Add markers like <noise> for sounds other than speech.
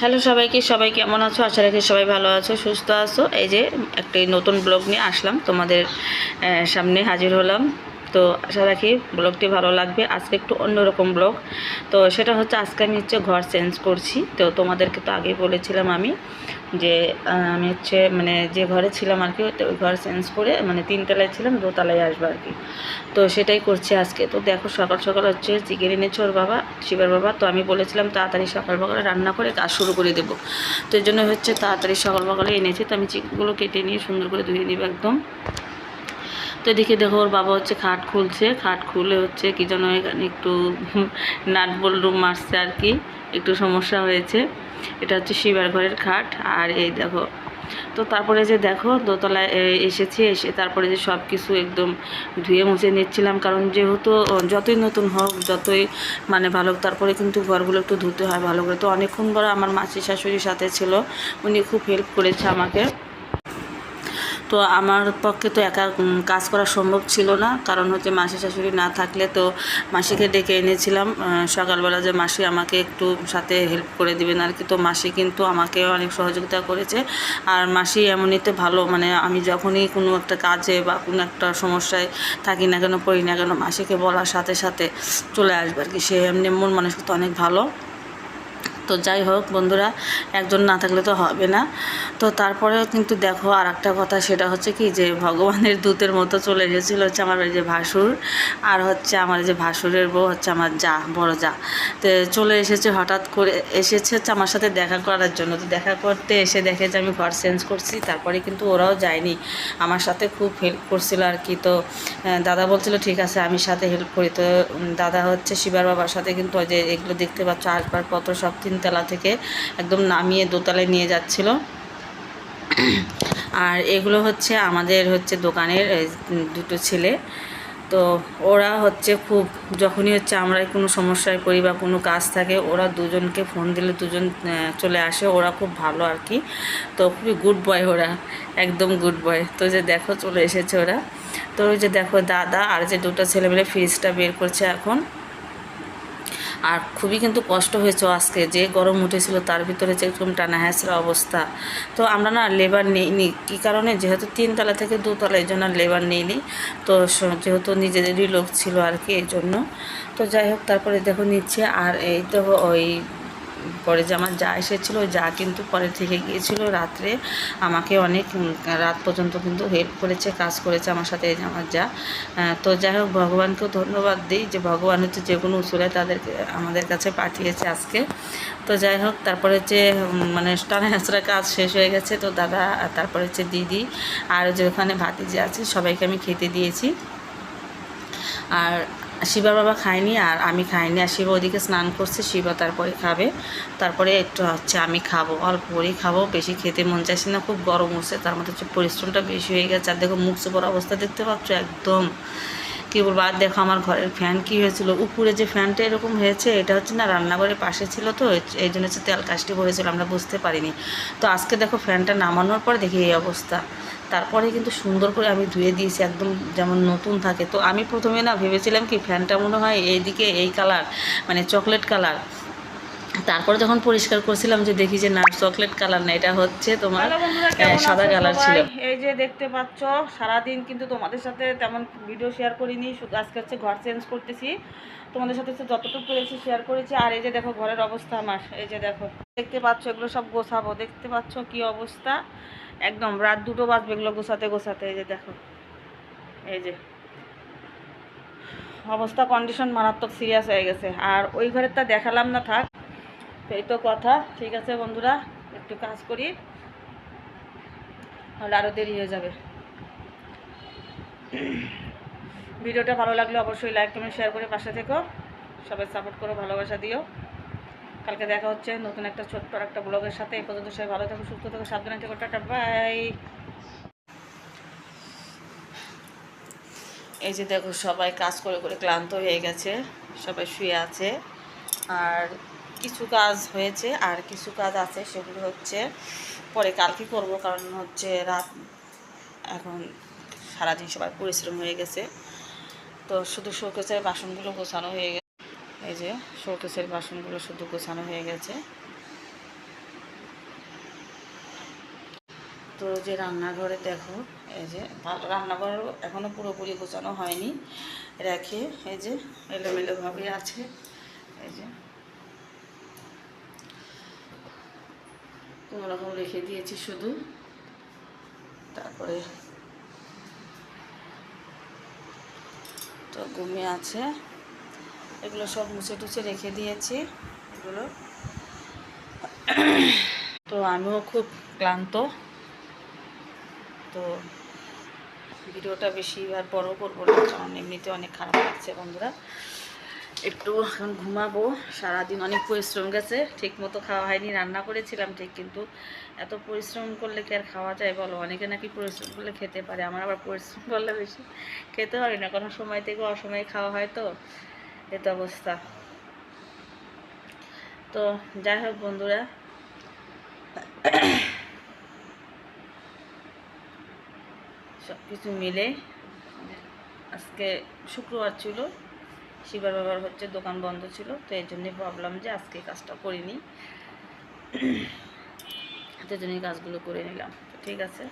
Hello সবাইকে, সবাই কেমন আছো? আশা রাখি সবাই ভালো আছো, সুস্থ আছো। এই যে একটি নতুন ব্লগ নিয়ে আসলাম। তোমাদের সামনে হাজির হলাম। তো আশা রাখি ব্লগটি ভালো লাগবে। আজকে একটু অন্যরকম ব্লগ। তো সেটা হচ্ছে আজকে আমি হচ্ছে ঘর চেঞ্জ করছি। তো তোমাদেরকে তো আগেই বলেছিলাম আমি যে আমি হচ্ছে মানে যে ঘরে ছিলাম আর কি, ওই ঘর চেঞ্জ করে মানে তিনতলায় ছিলাম, দোতলায় আসব আর কি। তো সেটাই করছি আজকে। তো দেখো সকাল সকাল হচ্ছে চিকেন এনেছে ওর বাবা, শিবের বাবা। তো আমি বলেছিলাম তাড়াতাড়ি সকাল সকালে রান্না করে কাজ শুরু করে দেবো। তো এই জন্য হচ্ছে তাড়াতাড়ি সকাল সকালে এনেছি। তো আমি চিকেনগুলো কেটে নিয়ে সুন্দর করে ধুয়ে দিব একদম। তো এদিকে দেখো ওর বাবা হচ্ছে খাট খুলছে, খাট খুলে হচ্ছে কি যেন এখানে একটু <laughs> নাট বল্লুম মারছে আর কি, একটু সমস্যা হয়েছে। এটা হচ্ছে শিবার ঘরের খাট আর এই দেখো। তো তারপরে যে দেখো দোতলায় এসেছি, এসে তারপরে যে সব কিছু একদম ধুয়ে মুছে নিচ্ছিলাম, কারণ যেহেতু যতই নতুন হোক, যতই মানে ভালো, তারপরে কিন্তু ঘরগুলো একটু ধুতে হয় ভালো করে। তো অনেকক্ষণ পরে আমার মাসি শাশুড়ির সাথে ছিল, উনি খুব হেল্প করেছে আমাকে। তো আমার পক্ষে তো একা কাজ করা সম্ভব ছিল না। কারণ হচ্ছে মাসি শাশুড়ি না থাকলে তো মাসিকে ডেকে এনেছিলাম। সকালবেলা যে মাসি আমাকে একটু সাথে হেল্প করে দিবেন আর কি, তো মাসি কিন্তু আমাকে অনেক সহযোগিতা করেছে। আর মাসি এমনিতে ভালো মানে আমি যখনই কোনো একটা কাজে বা কোনো একটা সমস্যায় থাকি না কেন, পড়ি না কেন, মাসিকে বলার সাথে সাথে চলে আসবে আর কি। সে এমনি মন মানসিকতা অনেক ভালো। তো যাই হোক বন্ধুরা, একজন না থাকলে তো হবে না। তো তারপরে কিন্তু দেখো আর একটা কথা, সেটা হচ্ছে কি যে ভগবানের দূতের মতো চলে এসেছিল হচ্ছে আমার যে ভাসুর, আর হচ্ছে আমার যে ভাসুরের বউ হচ্ছে আমার যা, বড় যা। তো চলে এসেছে হঠাৎ করে, এসেছে হচ্ছে আমার সাথে দেখা করার জন্য। তো দেখা করতে এসে দেখে যে আমি ঘর চেঞ্জ করছি, তারপরে কিন্তু ওরাও যায়নি। আমার সাথে খুব হেল্প করছিল আর কি। তো দাদা বলছিল, ঠিক আছে, আমি সাথে হেল্প করি। তো দাদা হচ্ছে শিবার বাবার সাথে কিন্তু ওই যে এগুলো দেখতে পাচ্ছ, আসবাবপত্র সব তিনতলা থেকে একদম নামিয়ে দোতলায় নিয়ে যাচ্ছিল। আর এগুলো হচ্ছে আমাদের হচ্ছে দোকানের দুটো ছেলে। তো ওরা হচ্ছে খুব, যখনই হচ্ছে আমরা কোনো সমস্যায় পড়ি বা কোনো কাজ থাকে, ওরা দুজনকে ফোন দিলে দুজন চলে আসে। ওরা খুব ভালো আর কি। তো খুবই গুড বয় ওরা, একদম গুড বয় তো যে দেখো চলে এসেছে ওরা। তো ওই যে দেখো দাদা আর যে দুটো ছেলে মিলে ফ্রিজটা বের করছে এখন। আর খুবই কিন্তু কষ্ট হয়েছে আজকে। যে গরম উঠেছিল তার ভিতরে যে একদম টানা হ্যাঁচড়া অবস্থা। তো আমরা না লেবার নিইনি কী কারণে? যেহেতু তিনতলা থেকে দুতলা এই জন্য লেবার নিইনি তো যেহেতু নিজেদেরই লোক ছিল আর কি এই জন্য। তো যাই হোক, তারপরে দেখো নিচ্ছে আর এই তো ওই পরে যে আমার যা এসেছিল, যা কিন্তু পরে থেকে গিয়েছিল রাত্রে। আমাকে অনেক রাত পর্যন্ত কিন্তু হেল্প করেছে, কাজ করেছে আমার সাথে আমার যা। তো যাই হোক, ভগবানকেও ধন্যবাদ দিই যে ভগবান হচ্ছে যে কোনো উসুলে তাদেরকে, আমাদের কাছে পাঠিয়েছে আজকে। তো যাই হোক, তারপরে হচ্ছে মানে টানা হাঁচড়া কাজ শেষ হয়ে গেছে। তো দাদা তারপরে হচ্ছে দিদি, আর যে ওখানে ভাতিজি আছে, সবাইকে আমি খেতে দিয়েছি। আর শিবার বাবা খায়নি আর আমি খাইনি আর শিবা ওদিকে স্নান করছে, শিবা তারপরে খাবে। তারপরে একটু হচ্ছে আমি খাব, অল্প করেই খাব। বেশি খেতে মন চাইছে না, খুব গরম হচ্ছে। তার মধ্যে হচ্ছে পরিশ্রমটা বেশি হয়ে গেছে। আর দেখো মুখ চোপড় অবস্থা দেখতে পাচ্ছ একদম। কী বলব? আর দেখো আমার ঘরের ফ্যান কী হয়েছিল? উপরে যে ফ্যানটা এরকম হয়েছে, এটা হচ্ছে না রান্নাঘরের পাশে ছিল তো, এই জন্য হচ্ছে তেল কাজটি হয়েছিল, আমরা বুঝতে পারিনি। তো আজকে দেখো ফ্যানটা নামানোর পর দেখি এই অবস্থা। তারপরে কিন্তু সুন্দর করে আমি ধুয়ে দিয়েছি, একদম যেমন নতুন থাকে। তো আমি প্রথমে না ভেবেছিলাম কি ফ্যানটা মনে হয় এইদিকে এই কালার মানে চকলেট কালার তারপরে যখন পরিষ্কার করছিলাম যে দেখি যে না চকলেট কালার না এটা হচ্ছে তোমার সাদা কালার ছিল। এই যে দেখতে পাচ্ছ সারাদিন কিন্তু তোমাদের সাথে তেমন ভিডিও শেয়ার করিনি শুধু আজকে হচ্ছে ঘর চেঞ্জ করতেছি। তোমাদের সাথে যতটুকু পেরেছি শেয়ার করেছি। আর এই যে দেখো ঘরের অবস্থা আমার এই যে দেখো দেখতে পাচ্ছ এগুলো সব গোছাবো দেখতে পাচ্ছ কি অবস্থা? একদম রাত দুটো বাজবে এগুলো গোছাতে গোছাতে এই যে দেখো এই যে। অবস্থা কন্ডিশন মারাত্মক সিরিয়াস হয়ে গেছে। আর ওই ঘরেরটা দেখালাম না থাক। তো এই তো কথা, ঠিক আছে বন্ধুরা, একটু কাজ করি, তাহলে আরও দেরি হয়ে যাবে। ভিডিওটা ভালো লাগলে অবশ্যই লাইক কমেন্ট শেয়ার করে পাশে থেকো। সবাই সাপোর্ট করো, ভালোবাসা দিও। কালকে দেখা হচ্ছে নতুন একটা ছোট্ট একটা ব্লগের সাথে। এই পর্যন্ত সবাই ভালো থাকো, সুস্থ থাকো, সাবধানে থেকো, টাটা বাই এই যে দেখো, সবাই কাজ করে করে ক্লান্ত হয়ে গেছে, সবাই শুয়ে আছে। আর কিছু কাজ হয়েছে আর কিছু কাজ আছে সেগুলো হচ্ছে পরে কালকে করব, কারণ হচ্ছে রাত এখন সারাদিন সবার পরিশ্রম হয়ে গেছে। তো শুধু শোকেসের বাসনগুলো গোছানো হয়ে গেছে। এই যে শোকেসের বাসনগুলো শুধু গোছানো হয়ে গেছে। তো যে রান্নাঘরে দেখো, এই যে রান্নাঘর এখনও পুরোপুরি গোছানো হয়নি। রেখে এই যে এলোমেলোভাবে আছে। এই যে কোনো রকম রেখে দিয়েছি শুধু। তারপরে তো ঘুমিয়ে আছে। এগুলো সব মুছে টুছে রেখে দিয়েছি, এগুলো। তো আমিও খুব ক্লান্ত। তো ভিডিওটা বেশি আর বড় করব না, কারণ এমনিতে অনেক খারাপ লাগছে বন্ধুরা। একটু এখন ঘুমাবো। সারাদিন অনেক পরিশ্রম গেছে ঠিক মতো খাওয়া হয়নি, রান্না করেছিলাম ঠিক, কিন্তু এত পরিশ্রম করলে কি আর খাওয়া যায় বলো? অনেকে নাকি পরিশ্রম করলে খেতে পারে, আমার আবার পরিশ্রম করলে বেশি খেতে হয় না, কোনো সময় থেকে অসময়ে খাওয়া হয় তো এত অবস্থা। তো যাই হোক বন্ধুরা সব কিছু মিলে আজকে শুক্রবার ছিল। শিবার বাবার হচ্ছে দোকান বন্ধ ছিল, তো এই জন্যই প্রবলেম যে আজকে কাজটা করিনি। তো জন্যই কাজগুলো করে নিলাম। ঠিক আছে।